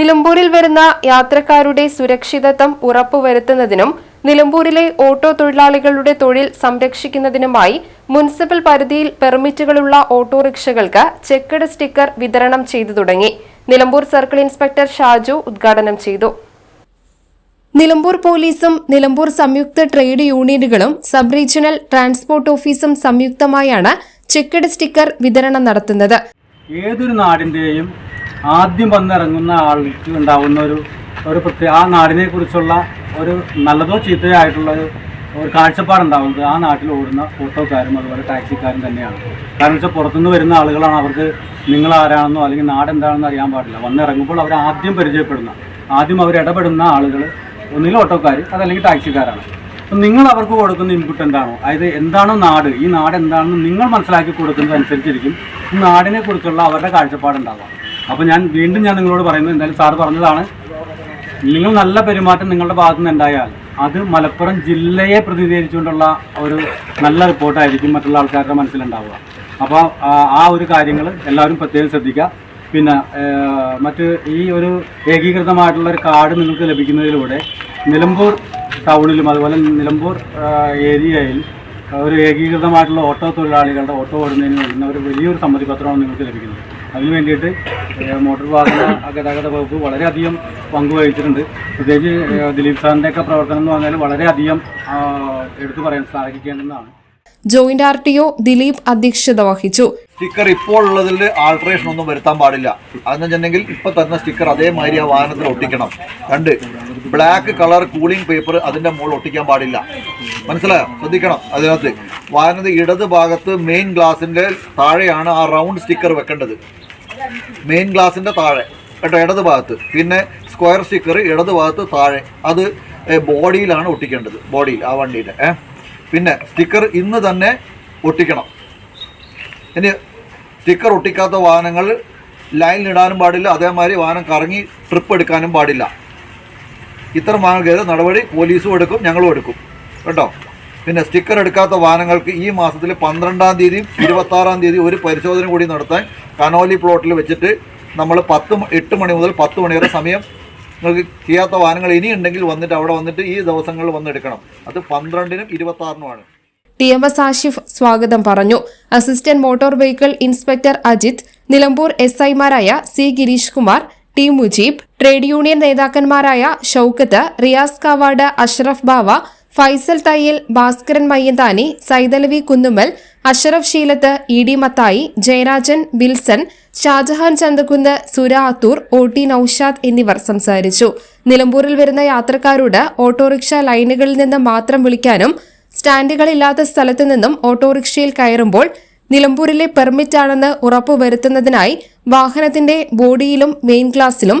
നിലമ്പൂരിൽ വരുന്ന യാത്രക്കാരുടെ സുരക്ഷിതത്വം ഉറപ്പുവരുത്തുന്നതിനും നിലമ്പൂരിലെ ഓട്ടോ തൊഴിലാളികളുടെ തൊഴിൽ സംരക്ഷിക്കുന്നതിനുമായി മുനിസിപ്പൽ പരിധിയിൽ പെർമിറ്റുകളുള്ള ഓട്ടോറിക്ഷകൾക്ക് ചെക്കഡ് സ്റ്റിക്കർ വിതരണം ചെയ്തു തുടങ്ങി. നിലമ്പൂർ സർക്കിൾ ഇൻസ്പെക്ടർ ഷാജു ഉദ്ഘാടനം ചെയ്തു. നിലമ്പൂർ പോലീസും നിലമ്പൂർ സംയുക്ത ട്രേഡ് യൂണിയനുകളും സബ് റീജിയണൽ ട്രാൻസ്പോർട്ട് ഓഫീസും സംയുക്തമായാണ് ചെക്കഡ് സ്റ്റിക്കർ വിതരണം നടത്തുന്നത്. ഏതൊരു നാടിന്റെയും ആദ്യം വന്നിറങ്ങുന്ന ആൾക്ക് ഉണ്ടാവുന്ന ഒരു ഒരു പ്രത്യേക ആ നാടിനെ കുറിച്ചുള്ള ഒരു നല്ലതോ ചീത്തയോ ആയിട്ടുള്ള ഒരു കാഴ്ചപ്പാടുണ്ടാവുന്നത് ആ നാട്ടിൽ ഓടുന്ന ഓട്ടോക്കാരും അതുപോലെ ടാക്സിക്കാരും തന്നെയാണ്. കാരണം വെച്ചാൽ പുറത്തുനിന്ന് വരുന്ന ആളുകളാണ് അവർക്ക് നിങ്ങൾ ആരാണെന്നോ അല്ലെങ്കിൽ നാട് എന്താണെന്നോ അറിയാൻ പാടില്ല. വന്നിറങ്ങുമ്പോൾ അവർ ആദ്യം പരിചയപ്പെടുന്ന ആദ്യം അവർ ഇടപെടുന്ന ആളുകൾ ഒന്നുകിൽ ഓട്ടോക്കാർ അതല്ലെങ്കിൽ ടാക്സിക്കാരാണ്. അപ്പം നിങ്ങൾ അവർക്ക് കൊടുക്കുന്ന ഇൻപുട്ട് എന്താണോ അതായത് എന്താണോ നാട് ഈ നാട് എന്താണെന്ന് നിങ്ങൾ മനസ്സിലാക്കി കൊടുക്കുന്നതനുസരിച്ചിരിക്കും. ഈ നാടിനെ കുറിച്ചുള്ള അവരുടെ കാഴ്ചപ്പാടുണ്ടാവുക അപ്പോൾ ഞാൻ വീണ്ടും ഞാൻ നിങ്ങളോട് പറയുന്നത് എന്തായാലും സാറ് പറഞ്ഞതാണ്. നിങ്ങൾ നല്ല പെരുമാറ്റം നിങ്ങളുടെ ഭാഗത്തു നിന്ന് ഉണ്ടായാൽ അത് മലപ്പുറം ജില്ലയെ പ്രതിനിധീകരിച്ചുകൊണ്ടുള്ള ഒരു നല്ല റിപ്പോർട്ടായിരിക്കും മറ്റുള്ള ആൾക്കാരുടെ മനസ്സിലുണ്ടാവുക. അപ്പോൾ ആ ഒരു കാര്യങ്ങൾ എല്ലാവരും പ്രത്യേകം ശ്രദ്ധിക്കുക. പിന്നെ മറ്റ് ഈ ഒരു ഏകീകൃതമായിട്ടുള്ള ഒരു കാർഡ് നിങ്ങൾക്ക് ലഭിക്കുന്നതിലൂടെ നിലമ്പൂർ ടൗണിലും അതുപോലെ നിലമ്പൂർ ഏരിയയിൽ ഒരു ഏകീകൃതമായിട്ടുള്ള ഓട്ടോ തൊഴിലാളികളുടെ ഓട്ടോ ഓടുന്നതിന് വരുന്ന ഒരു വലിയൊരു സമ്മതിപത്രമാണ് നിങ്ങൾക്ക് ലഭിക്കുന്നത്. അതിന് വേണ്ടിയിട്ട് മോട്ടോർ വാഹന ഗതാഗത വകുപ്പ് വളരെയധികം പങ്കുവഹിച്ചിട്ടുണ്ട്. പ്രത്യേകിച്ച് ദിലീപ് സാറിന്റെയൊക്കെ പ്രവർത്തനം എന്ന് പറഞ്ഞാൽ വളരെയധികം എടുത്തു പറയാൻ സാധിക്കേണ്ടതാണ് joint R T O Dileep അധ്യക്ഷത വഹിച്ചു. സ്റ്റിക്കർ ഇപ്പോൾ ഉള്ളതിൽ ആൾട്രേഷൻ ഒന്നും വരുത്താൻ പാടില്ല. അതെന്ന് വെച്ചിട്ടുണ്ടെങ്കിൽ ഇപ്പൊ തന്ന സ്റ്റിക്കർ അതേമാതിരി ആ വാഹനത്തിൽ ഒട്ടിക്കണം. രണ്ട് ബ്ലാക്ക് കളർ കൂളിംഗ് പേപ്പർ അതിന്റെ മുകളിൽ ഒട്ടിക്കാൻ പാടില്ല. മനസ്സിലായോ? ശ്രദ്ധിക്കണം അതിനകത്ത്. വാഹനത്തിന്റെ ഇടത് ഭാഗത്ത് മെയിൻ ഗ്ലാസിന്റെ താഴെയാണ് ആ റൗണ്ട് സ്റ്റിക്കർ വെക്കേണ്ടത്. മെയിൻ ഗ്ലാസിന്റെ താഴെ. കേട്ടോ ഇടത് ഭാഗത്ത്. പിന്നെ സ്ക്വയർ സ്റ്റിക്കർ ഇടത് ഭാഗത്ത് താഴെ. അത് ബോഡിയിലാണ് ഒട്ടിക്കേണ്ടത്. ബോഡിയിൽ ആ വണ്ടിയുടെ ഏ. പിന്നെ സ്റ്റിക്കർ ഇന്ന് തന്നെ ഒട്ടിക്കണം. ഇനി സ്റ്റിക്കർ ഒട്ടിക്കാത്ത വാഹനങ്ങൾ ലൈനിൽ ഇടാനും പാടില്ല. അതേമാതിരി വാഹനം കറങ്ങി ട്രിപ്പ് എടുക്കാനും പാടില്ല. ഇത്തരം വാഹനങ്ങൾക്കെതിരെ നടപടി പോലീസും എടുക്കും ഞങ്ങളും എടുക്കും. കേട്ടോ? പിന്നെ സ്റ്റിക്കർ എടുക്കാത്ത വാഹനങ്ങൾക്ക് ഈ മാസത്തിൽ പന്ത്രണ്ടാം തീയതിയും ഇരുപത്താറാം തീയതി ഒരു പരിശോധന കൂടി നടത്താൻ കനോലി പ്ലോട്ടിൽ വെച്ചിട്ട് നമ്മൾ പത്ത് എട്ട് മണി മുതൽ പത്ത് മണി വരെ സമയം നിങ്ങൾക്ക് ചെയ്യാത്ത വാഹനങ്ങൾ ഇനിയുണ്ടെങ്കിൽ വന്നിട്ട് അവിടെ വന്നിട്ട് ഈ ദിവസങ്ങളിൽ വന്നെടുക്കണം അത് പന്ത്രണ്ടിനും ഇരുപത്താറിനുമാണ്. ടി എം എസ് ആഷിഫ് സ്വാഗതം പറഞ്ഞു. Assistant motor vehicle inspector Ajith Nilambur S ഐമാരായ C Girish Kumar T Mujeeb trade union നേതാക്കന്മാരായ Shoukath Riyas Kavad Ashraf Bava Faisal Thayyil Bhaskaran Mayyanthani Saithalavi Kunnummal Ashraf Sheelath E D Mathai Jayarajan Bilson Shajahan Chandakkunnu Sura Athur O T Naushad എന്നിവർ സംസാരിച്ചു. നിലമ്പൂരിൽ വരുന്ന യാത്രക്കാരോട് autorickshaw ലൈനുകളിൽ നിന്ന് മാത്രം വിളിക്കാനും സ്റ്റാൻഡുകളില്ലാത്ത സ്ഥലത്തു നിന്നും ഓട്ടോറിക്ഷയിൽ കയറുമ്പോൾ നിലമ്പൂരിലെ പെർമിറ്റാണെന്ന് ഉറപ്പുവരുത്തുന്നതിനായി വാഹനത്തിന്റെ ബോഡിയിലും മെയിൻ ക്ലാസിലും